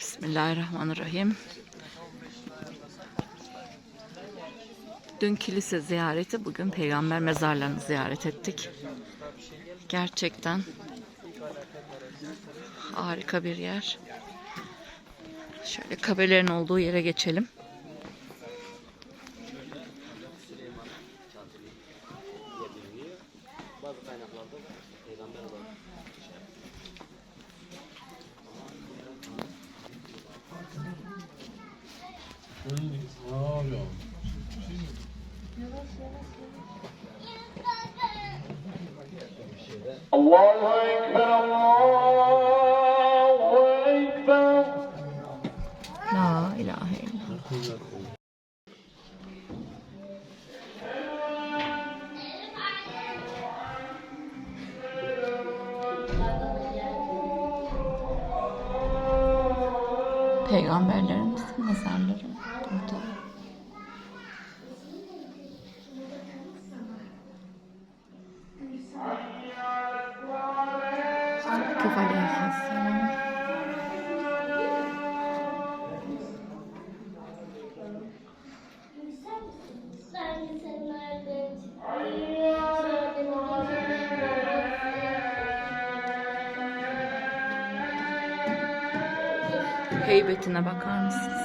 Bismillahirrahmanirrahim. Dün kilise ziyareti, bugün peygamber mezarlarını ziyaret ettik. Gerçekten harika bir yer. Şöyle kabirlerin olduğu yere geçelim. Anlamıyorum. Allahu Ekber, Allahu Ekber. La ilahe illallah. Peygamberlerimizin mezarları burada. Heybetine bakar mısınız?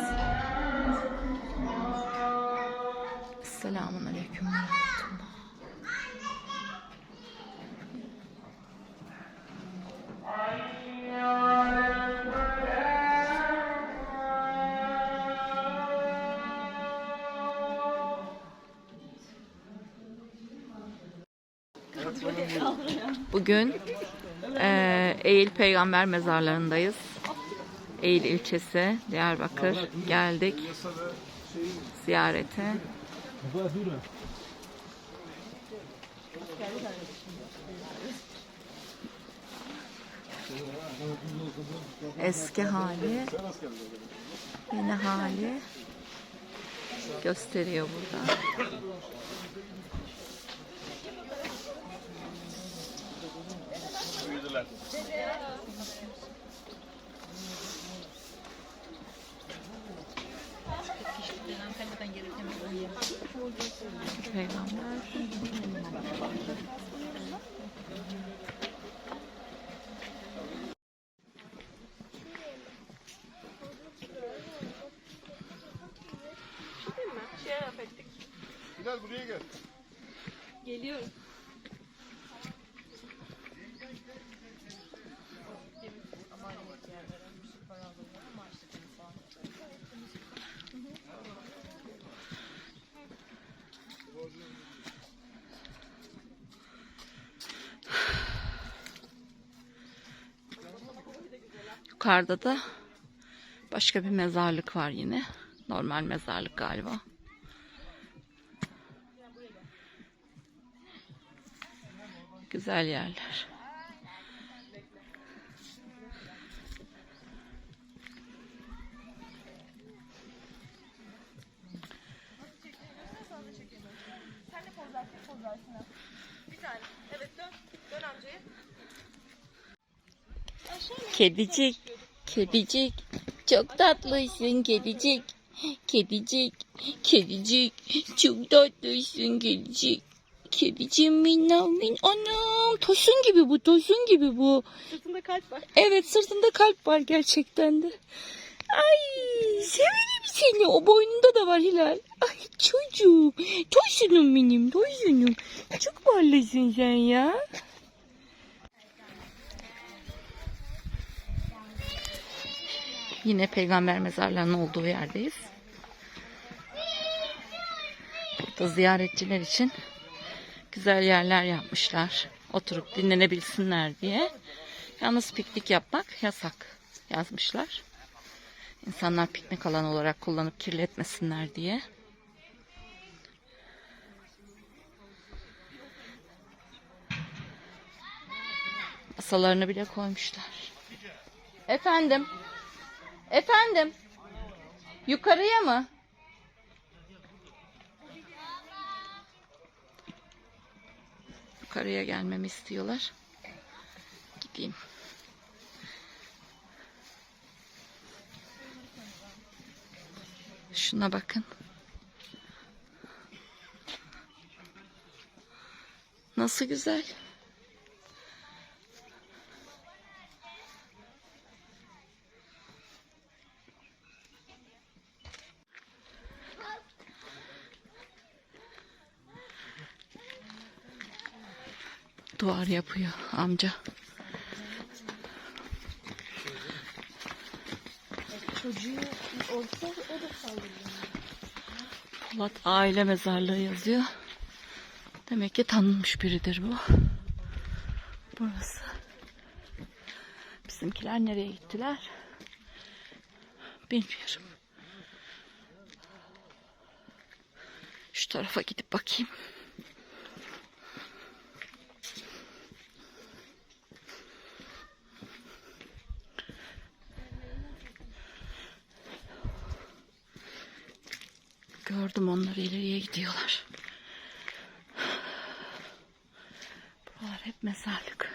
Selamun Aleyküm. Bugün eee Eğil Peygamber mezarlarındayız. Eğil ilçesi, Diyarbakır. Geldik ziyarete. Eski hali, yeni hali gösteriyor burada. Peygamber. Bilal buraya gel. Yukarıda da başka bir mezarlık var yine. Normal mezarlık galiba. Güzel yerler. Kedicik, kedicik, çok tatlısın kedicik. Kedicik, kedicik, çok tatlısın kedicik. Kediciğim minnamin. Anam tosun gibi bu, tosun gibi bu. Sırtında kalp var. Evet sırtında kalp var gerçekten de. Ay severim seni. O boynunda da var Hilal. Ay çocuğum. Tosunum benim tosunum. Çok parlısın sen ya. Yine peygamber mezarlarının olduğu yerdeyiz. Burada ziyaretçiler için güzel yerler yapmışlar. Oturup dinlenebilsinler diye. Yalnız piknik yapmak yasak yazmışlar. İnsanlar piknik alanı olarak kullanıp kirletmesinler diye. Masalarını bile koymuşlar. Efendim? Efendim? Yukarıya mı? Yukarıya gelmemi istiyorlar. Gideyim. Şuna bakın. Nasıl güzel. Duvar yapıyor amca. Çocuğu. Polat aile mezarlığı yazıyor. Demek ki tanınmış biridir bu. Burası. Bizimkiler nereye gittiler? Bilmiyorum. Şu tarafa gidip bakayım. Gördüm onları ileriye gidiyorlar. Buralar hep mezarlık.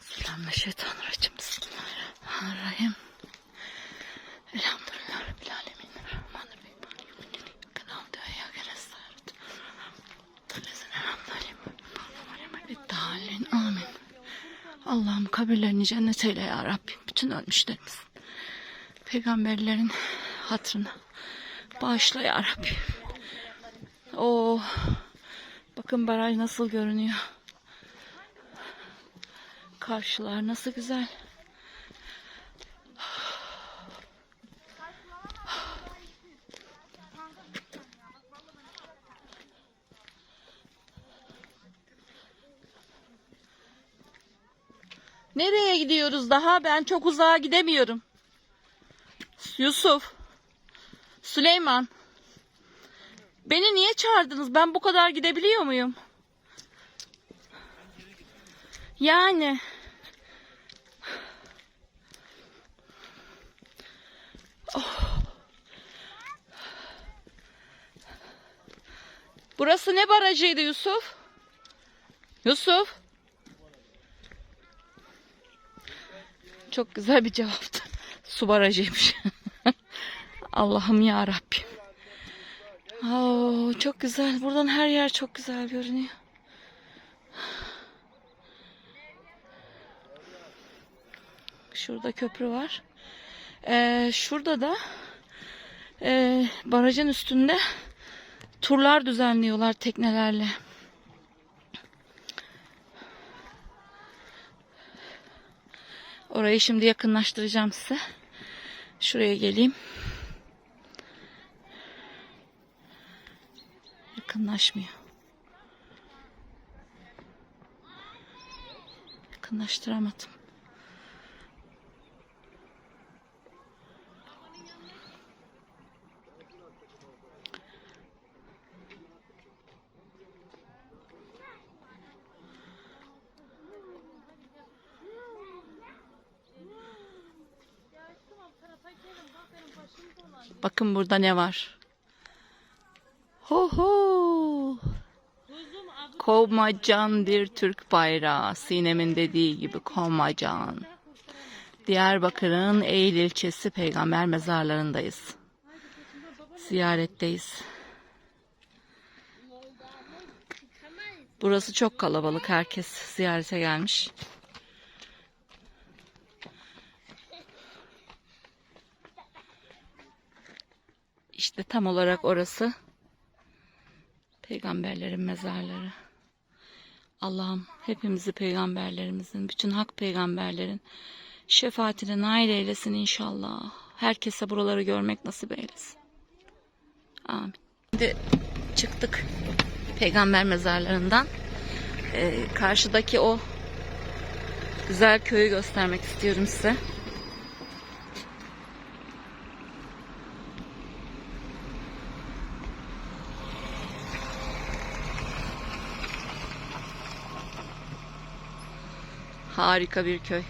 Bismillahirrahmanirrahim. Bismillahirrahmanirrahim. Elhamdülillah Rabbil Alemin. Rahmanirrahim. Kınavdı ya gelesardı. Talesin elhamdülillah. İddialin. Amin. Allah'ım kabirlerini cennet eyle ya Rabbim. Bütün ölmüşlerimizin peygamberlerin hatırına bağışla ya Rabbi. Oo, bakın baraj nasıl görünüyor. Karşılar nasıl güzel. Nereye gidiyoruz daha? Ben çok uzağa gidemiyorum. Yusuf. Süleyman. Beni niye çağırdınız? Ben bu kadar gidebiliyor muyum? Yani. Oh. Burası ne barajıydı Yusuf? Yusuf. Çok güzel bir cevaptı. Su barajıymış. Allah'ım ya Rabbim. Oo, çok güzel. Buradan her yer çok güzel görünüyor. Şurada köprü var. Ee, şurada da e, barajın üstünde turlar düzenliyorlar teknelerle. Orayı şimdi yakınlaştıracağım size. Şuraya geleyim. Yakınlaşmıyor. Yakınlaştıramadım. Bakın burada ne var. Ho ho. Komacan bir Türk bayrağı. Sinem'in dediği gibi Komacan. Diyarbakır'ın Eğil ilçesi peygamber mezarlarındayız. Ziyaretteyiz. Burası çok kalabalık. Herkes ziyarete gelmiş. İşte tam olarak orası peygamberlerin mezarları. Allah'ım hepimizi peygamberlerimizin, bütün hak peygamberlerin şefaatine nail eylesin inşallah. Herkese buraları görmek nasip eylesin. Amin. Şimdi çıktık peygamber mezarlarından. Ee, karşıdaki o güzel köyü göstermek istiyorum size. Harika bir köy.